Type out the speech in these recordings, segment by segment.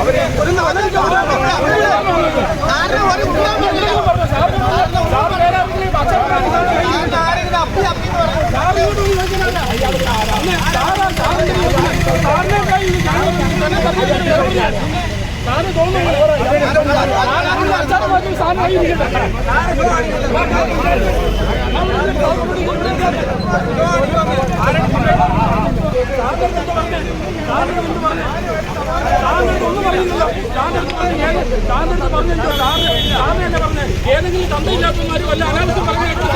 അവരെ ഒരു നാലഞ്ച് ഏതെങ്കിലും തന്തയില്ലാത്തവന്മാരും അല്ല അനാവശ്യം പറഞ്ഞു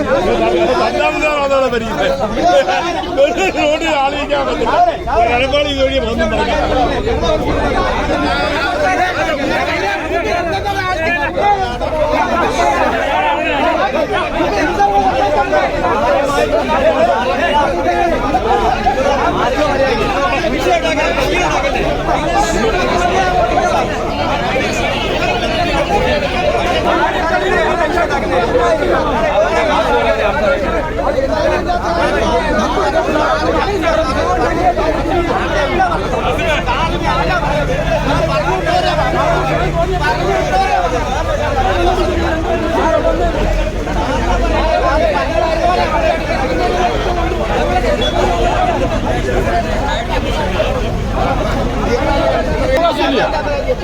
രണ്ടാമതാണ് പരിചയം റോഡിൽ ആലോചിക്കാൻ പറ്റില്ല എടപ്പാളി ഇതുവഴി വന്നു അവകാശമില്ല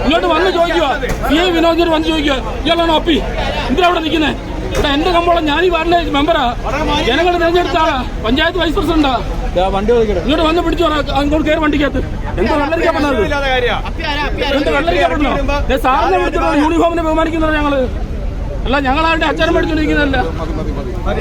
ഇങ്ങോട്ട് വന്ന് ചോദിക്കുക സി ഐ വിനോദിനോട് വന്ന് ചോദിക്കുക ഇയാളാണോ അപ്പി എന്തിനാ അവിടെ നിൽക്കുന്നത് ഇവിടെ എന്റെ കമ്പോളം ഞാൻ ഈ വാർഡിലെ മെമ്പറാ. ജനങ്ങൾ തിരഞ്ഞെടുത്ത ആളാ. പഞ്ചായത്ത് വൈസ് പ്രസിഡന്റാ. ഇങ്ങോട്ട് വന്ന് പിടിച്ചു അങ്ങോട്ട് കയറി വണ്ടിക്കകത്ത്. എന്താ വെള്ളരിക്കാൻ പറഞ്ഞത്? എന്താ വെള്ളരിക്കാൻ പറഞ്ഞോ സാറിനെ വിളിച്ചോ യൂണിഫോമിനെ ബഹുമാനിക്കുന്നത് ഞങ്ങൾ. അല്ല ഞങ്ങൾ ആരുടെ അച്ഛനും പഠിച്ചോണ്ടിരിക്കുന്നതല്ല അത്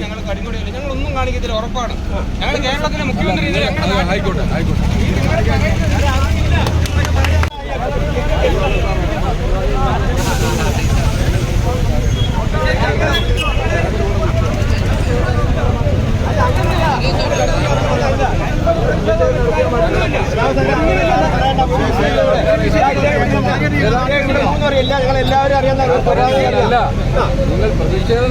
ഞങ്ങൾ കടിമുടിയില്ല ഞങ്ങൾ ഒന്നും കാണിക്കത്തില്ല ഉറപ്പാണ്. ഞങ്ങൾ കേരളത്തിലെ മുഖ്യമന്ത്രി ഞങ്ങളുടെ ആയിക്കോട്ടെ എല്ലാവരും അറിയാവുന്ന നിങ്ങൾ പ്രതിഷേധം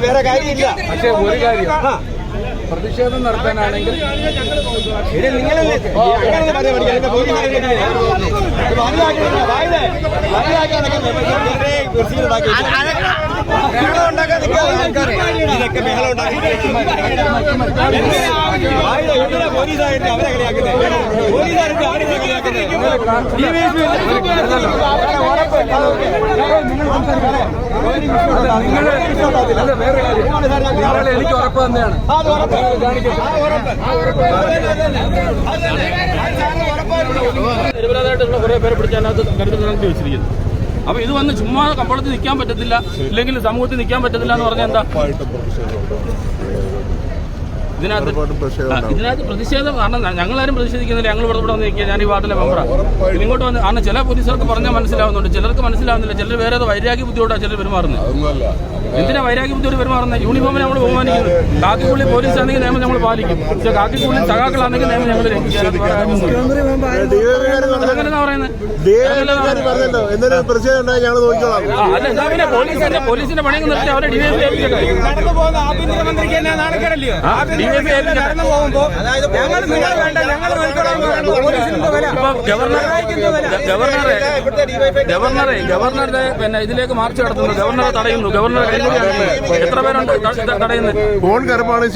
വേറെ കാര്യമില്ല. പക്ഷേ ഒരു കാര്യം. പ്രതിഷേധം നടത്താനാണെങ്കിൽ നിങ്ങളല്ലേ അങ്ങനെ ബഹളം ഉണ്ടാക്കാൻ നിൽക്കാതെ ആൾക്കാരെ. ഇതൊക്കെ ബഹളം ഉണ്ടാക്കി പോലീസായിട്ട് അവരെ കളിയാക്കുന്നത് പോലീസുകാർക്ക് അവരെ കളിയാക്കുന്നത് വേറെ കാര്യം എനിക്ക് ഉറപ്പ് തന്നെയാണ്. നിരപരാധമായിട്ടുള്ള കുറെ പേരെ പിടിച്ച് അതിനകത്ത് നടത്തി വെച്ചിരിക്കുന്നു അപ്പൊ ഇത് വന്ന് ചുമ്മാ കമ്പോളത്തിൽ നിൽക്കാൻ പറ്റത്തില്ല ഇല്ലെങ്കിൽ സമൂഹത്തിൽ നിൽക്കാൻ പറ്റത്തില്ല എന്ന് പറഞ്ഞാൽ എന്താ? ഇതിനകത്ത് പ്രതിഷേധം. ഇതിനകത്ത് കാരണം ഞങ്ങളാരും പ്രതിഷേധിക്കുന്നില്ല. ഞങ്ങൾ ഇവിടെ ഇവിടെ വന്നിരിക്കുക നിൽക്കുക ഞാൻ ഈ വാർഡിലെ മെമ്പറാണ് ഇങ്ങോട്ട് വന്ന് കാരണം ചില പോലീസുകാർക്ക് പറഞ്ഞാൽ മനസ്സിലാവുന്നുണ്ട്. ചിലർക്ക് മനസ്സിലാവുന്നില്ല. ചിലർ വേറെ വൈരാഗ്യ ബുദ്ധിയോടാണ് ചിലർ പെരുമാറുന്നത്. അതൊന്നുമല്ല. എന്തിനാ വൈരാഗ്യ ബുദ്ധിയോട് പെരുമാറുന്നത് യൂണിഫോമിൽ നമ്മൾ ബഹുമാനിക്കുന്നു. കാക്കിക്കുള്ളി പോലീസ് ആണെങ്കിൽ നിയമം നമ്മൾ പാലിക്കും. പക്ഷേ കാക്കിക്കുള്ളി സഖാക്കളാണെങ്കിൽ നിയമം ഞങ്ങൾ പറയുന്നത്? പോലീസിന്റെ പോലീസിന്റെ പണിയൊക്കെ നിർത്തി അവരെ ഡിവൈസ് ആഭ്യന്തര നടന്നു പോകുന്ന ആഭ്യന്തരമന്ത്രിക്ക് തന്നെ നാണക്കേടല്ലയോ. നടന്നു പോകുമ്പോ ഞങ്ങൾ നിങ്ങൾ വേണ്ട ഞങ്ങൾ വില ഗവർണറെ ഗവർണറെ ഗവർണറുടെ പിന്നെ ഇതിലേക്ക് മാർച്ച് നടത്തുന്നു ഗവർണറെ തടയുന്നു ഗവർണറെ കൈകൂടിയാണ് എത്ര പേരുണ്ട് തടയുന്നത് ഫോൺ കരപ്പാണ്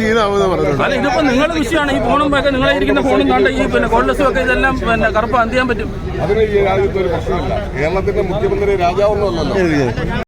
അല്ല ഇതിപ്പോ നിങ്ങളുടെ വിഷയമാണ് ഈ ഫോണും ഒക്കെ നിങ്ങളെ ഇരിക്കുന്ന ഫോണും കണ്ട ഈ പിന്നെ കോൺഗ്രസും ഒക്കെ ഇതെല്ലാം പിന്നെ കറുപ്പ് എന്ത് ചെയ്യാൻ പറ്റും അതിന് ഈ രാജ്യത്ത് ഒരു പ്രശ്നമില്ല കേരളത്തിന്റെ മുഖ്യമന്ത്രി രാജാവൊന്നുമല്ലല്ലോ